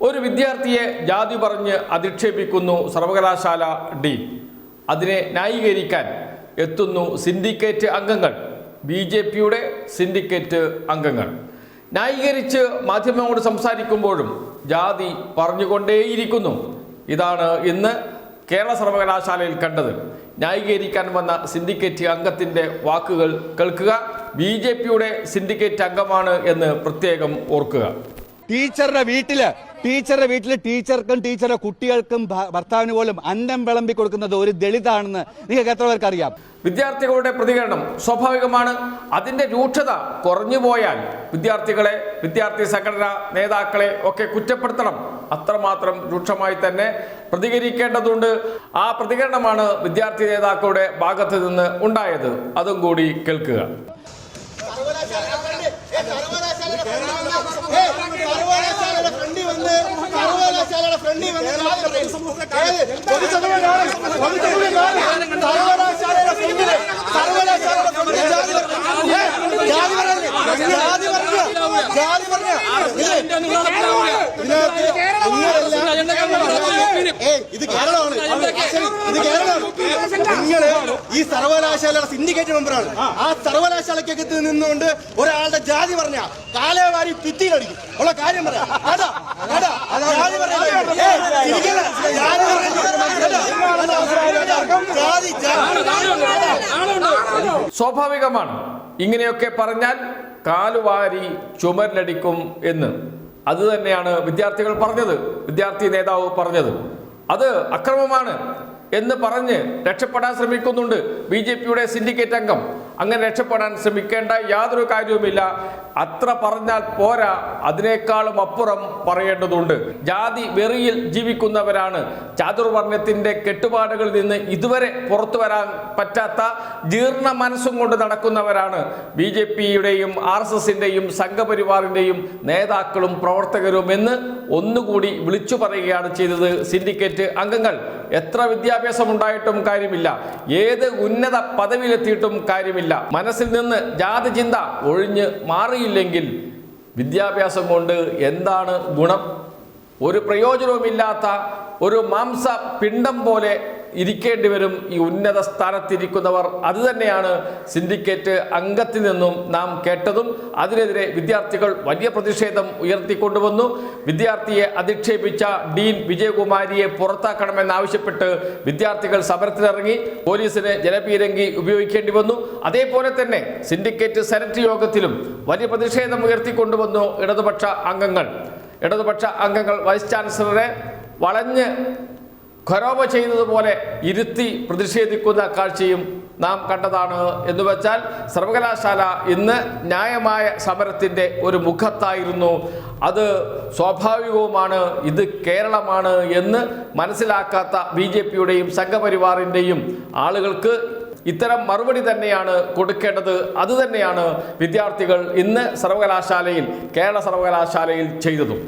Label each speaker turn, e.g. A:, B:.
A: ഒരു വിദ്യാർത്ഥിയെ ജാതി പറഞ്ഞ് അധിക്ഷേപിക്കുന്നു സർവകലാശാല ഡി. അതിനെ ന്യായീകരിക്കാൻ എത്തുന്നു സിൻഡിക്കേറ്റ് അംഗങ്ങൾ. ബി ജെ പിയുടെ സിൻഡിക്കേറ്റ് അംഗങ്ങൾ. ന്യായീകരിച്ച് മാധ്യമങ്ങളോട് സംസാരിക്കുമ്പോഴും ജാതി പറഞ്ഞുകൊണ്ടേയിരിക്കുന്നു. ഇതാണ് ഇന്ന് കേരള സർവകലാശാലയിൽ കണ്ടത്. ന്യായീകരിക്കാൻ വന്ന സിൻഡിക്കേറ്റ് അംഗത്തിന്റെ വാക്കുകൾ കേൾക്കുക. ബി ജെ പിയുടെ സിൻഡിക്കേറ്റ് അംഗമാണ് എന്ന് പ്രത്യേകം ഓർക്കുക.
B: ടീച്ചറുടെ വീട്ടിൽ ടീച്ചറുടെ വീട്ടിൽ ടീച്ചർക്കും ടീച്ചറുടെ കുട്ടികൾക്കും ഭർത്താവിന് പോലും അന്നം വിളമ്പി കൊടുക്കുന്നത് ഒരു ദളിതാണെന്ന് നിങ്ങൾക്ക് എത്ര പേർക്ക് അറിയാം?
A: വിദ്യാർത്ഥികളുടെ പ്രതികരണം സ്വാഭാവികമാണ്. അതിന്റെ രൂക്ഷത കുറഞ്ഞു പോയാൽ വിദ്യാർത്ഥികളെ വിദ്യാർത്ഥി സംഘടന നേതാക്കളെ ഒക്കെ കുറ്റപ്പെടുത്തണം. അത്രമാത്രം രൂക്ഷമായി തന്നെ പ്രതികരിക്കേണ്ടതുണ്ട്. ആ പ്രതികരണമാണ് വിദ്യാർത്ഥി നേതാക്കളുടെ ഭാഗത്ത് നിന്ന് ഉണ്ടായത്. അതും കൂടി കേൾക്കുക.
C: സർവകലാശാലയുടെ ഫ്രണ്ടിൽ വന്ന് സർവകലാശാലയുടെ ഫ്രണ്ടിൽ വന്ന് ഏത്? പൊതുസമൂഹം- പൊതുസമൂഹം കാണും. സർവകലാശാലയുടെ ഫ്രണ്ടിൽ സർവകലാശാലയുടെ ഫ്രണ്ടിൽ ജാതി പറഞ്ഞു. ഏ, ജാതി പറഞ്ഞു. ജാതി പറഞ്ഞു. ജാതി പറഞ്ഞു. ഇത് കേരളമാണ്. ഇത് കേരളമാണ്. നിങ്ങൾ ഈ സർവകലാശാലയുടെ സിൻഡിക്കേറ്റ് മെമ്പറാണ് ആ. സർവകലാശാലയ്ക്കകത്ത് നിന്നുകൊണ്ട് ഒരാളുടെ ജാതി പറഞ്ഞ കാലവാരി ഭിത്തിയിലടിക്കും. ഉള്ള കാര്യം പറയാം. അതാ അതാ ജാതി പറഞ്ഞ ഏയ്, ഇരിക്കല്ല. ജാതി പറഞ്ഞ അതാ, അതാ, ജാതി ജാതി
A: സ്വാഭാവികമാണ്. ഇങ്ങനെയൊക്കെ പറഞ്ഞാൽ കാലുവാരി ചുമരിലടിക്കും എന്ന്. അത് തന്നെയാണ് വിദ്യാർത്ഥികൾ പറഞ്ഞത്. വിദ്യാർത്ഥി നേതാവ് പറഞ്ഞത്. അത് അക്രമമാണ് എന്ന് പറഞ്ഞ് രക്ഷപ്പെടാൻ ശ്രമിക്കുന്നുണ്ട് ബി ജെ പിയുടെ സിൻഡിക്കേറ്റ് അംഗം. അങ്ങനെ രക്ഷപ്പെടാൻ ശ്രമിക്കേണ്ട യാതൊരു കാര്യവുമില്ല. അത്ര പറഞ്ഞാൽ പോരാ. അതിനേക്കാളും അപ്പുറം പറയേണ്ടതുണ്ട്. ജാതി വെറിയിൽ ജീവിക്കുന്നവരാണ്. ചാതുർവർണത്തിന്റെ കെട്ടുപാടുകളിൽ നിന്ന് ഇതുവരെ പുറത്തു വരാൻ പറ്റാത്ത ജീർണ മനസ്സും കൊണ്ട് നടക്കുന്നവരാണ്. ബി ജെ പിയുടെയും ആർ എസ് എസിന്റെയും സംഘപരിവാറിന്റെയും നേതാക്കളും പ്രവർത്തകരും എന്ന് ഒന്നുകൂടി വിളിച്ചു പറയുകയാണ് ചെയ്തത് സിൻഡിക്കേറ്റ് അംഗങ്ങൾ. എത്ര വിദ്യാഭ്യാസം ഉണ്ടായിട്ടും കാര്യമില്ല. ഏത് ഉന്നത പദവിയിലെത്തിയിട്ടും കാര്യമില്ല. മനസ്സിൽ നിന്ന് ജാതി ചിന്ത ഒഴിഞ്ഞ് മാറിയില്ലെങ്കിൽ വിദ്യാഭ്യാസം കൊണ്ട് എന്താണ് ഗുണം? ഒരു പ്രയോജനവുമില്ലാത്ത ഒരു മാംസ പിണ്ടം പോലെ ഇരിക്കേണ്ടി വരും ഈ ഉന്നത സ്ഥാനത്തിരിക്കുന്നവർ. അത് തന്നെയാണ് സിൻഡിക്കേറ്റ് അംഗത്തിൽ നിന്നും നാം കേട്ടതും. അതിനെതിരെ വിദ്യാർത്ഥികൾ വലിയ പ്രതിഷേധം ഉയർത്തിക്കൊണ്ടുവന്നു. വിദ്യാർത്ഥിയെ അധിക്ഷേപിച്ച ഡീൻ വിജയകുമാരിയെ പുറത്താക്കണമെന്നാവശ്യപ്പെട്ട് വിദ്യാർത്ഥികൾ സമരത്തിലിറങ്ങി പോലീസിന് ജലപീരങ്കി ഉപയോഗിക്കേണ്ടി വന്നു. അതേപോലെ തന്നെ സിൻഡിക്കേറ്റ് സെനറ്റ് യോഗത്തിലും വലിയ പ്രതിഷേധം ഉയർത്തിക്കൊണ്ടുവന്നു ഇടതുപക്ഷ അംഗങ്ങൾ. ഇടതുപക്ഷ അംഗങ്ങൾ വൈസ് ചാൻസലറെ വളഞ്ഞ് ഖരോബ ചെയ്തതുപോലെ ഇരുത്തി പ്രതിഷേധിക്കുന്ന കാഴ്ചയും നാം കണ്ടതാണ് എന്ന് വെച്ചാൽ സർവകലാശാല ഇന്ന് ന്യായമായ സമരത്തിന്റെ ഒരു മുഖത്തായിരുന്നു. അത് സ്വാഭാവികവുമാണ് ഇത് കേരളമാണ് എന്ന് മനസ്സിലാക്കാത്ത ബി ജെ പിയുടെയും സംഘപരിവാറിന്റെയും ആളുകൾക്ക് ഇത്തരം മറുപടി തന്നെയാണ് കൊടുക്കേണ്ടത്. അതുതന്നെയാണ് വിദ്യാർത്ഥികൾ ഇന്ന് സർവകലാശാലയിൽ കേരള സർവകലാശാലയിൽ ചെയ്തതും.